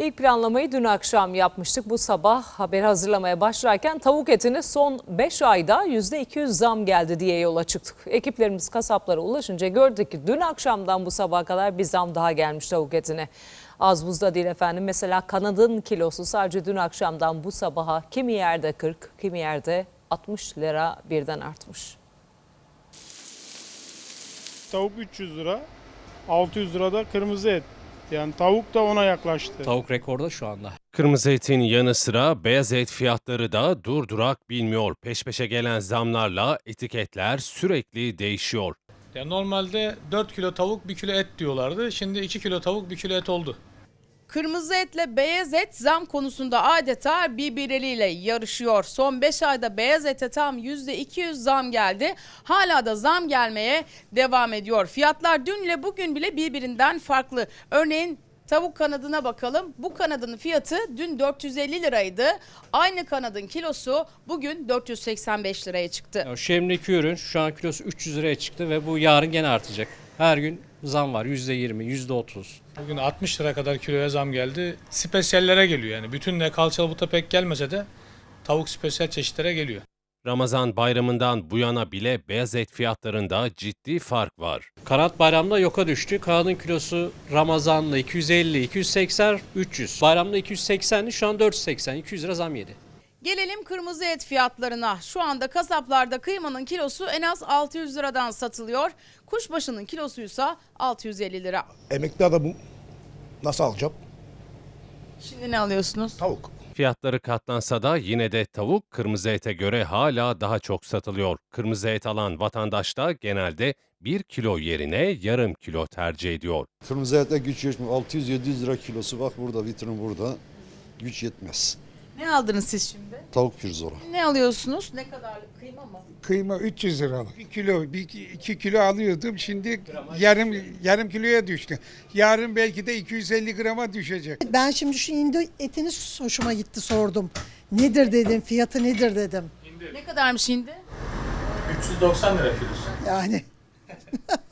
İlk planlamayı dün akşam yapmıştık. Bu sabah haberi hazırlamaya başlarken tavuk etine son 5 ayda %200 zam geldi diye yola çıktık. Ekiplerimiz kasaplara ulaşınca gördük ki dün akşamdan bu sabaha kadar bir zam daha gelmiş tavuk etine. Az buzda değil efendim. Mesela kanadın kilosu sadece dün akşamdan bu sabaha kimi yerde 40, kimi yerde 60 lira birden artmış. Tavuk 300 lira, 600 lira da kırmızı et. Yani tavuk da ona yaklaştı. Tavuk rekorda şu anda. Kırmızı etin yanı sıra beyaz et fiyatları da durdurak bilmiyor. Peş peşe gelen zamlarla etiketler sürekli değişiyor. Ya normalde 4 kilo tavuk 1 kilo et diyorlardı. Şimdi 2 kilo tavuk 1 kilo et oldu. Kırmızı etle beyaz et zam konusunda adeta birbirleriyle yarışıyor. Son 5 ayda beyaz ete tam %200 zam geldi. Hala da zam gelmeye devam ediyor. Fiyatlar dünle bugün bile birbirinden farklı. Örneğin tavuk kanadına bakalım. Bu kanadın fiyatı dün 450 liraydı. Aynı kanadın kilosu bugün 485 liraya çıktı. Ya şu ürün şu an kilosu 300 liraya çıktı ve bu yarın gene artacak. Her gün zam var %20, %30. Bugün 60 lira kadar kiloya zam geldi. Spesiyallere geliyor yani. Bütünle kalçalı buta pek gelmese de tavuk spesiyel çeşitlere geliyor. Ramazan bayramından bu yana bile beyaz et fiyatlarında ciddi fark var. Kanat bayramda yoka düştü. Kanadın kilosu Ramazan'da 250, 280, 300. Bayramda 280'di şu an 480, 200 lira zam yedi. Gelelim kırmızı et fiyatlarına. Şu anda kasaplarda kıymanın kilosu en az 600 liradan satılıyor. Kuşbaşının kilosuysa 650 lira. Emekli adamım nasıl alacağım? Şimdi ne alıyorsunuz? Tavuk. Fiyatları katlansa da yine de tavuk kırmızı ete göre hala daha çok satılıyor. Kırmızı et alan vatandaş da genelde 1 kilo yerine yarım kilo tercih ediyor. Kırmızı ete güç yetmiyor. 600-700 lira kilosu bak burada vitrin burada. Güç yetmez. Ne aldınız siz şimdi? Tavuk pirzola. Ne alıyorsunuz? Ne kadarlık kıyma mı? Kıyma 300 liralık. 1 kilo, 2 kilo alıyordum. Şimdi yarım yarım kiloya düştü. Yarın belki de 250 grama düşecek. Ben şimdi şu hindi etini hoşuma gitti sordum. Nedir dedim, fiyatı nedir dedim. Ne kadarmış şimdi? 390 lira kilosu. Yani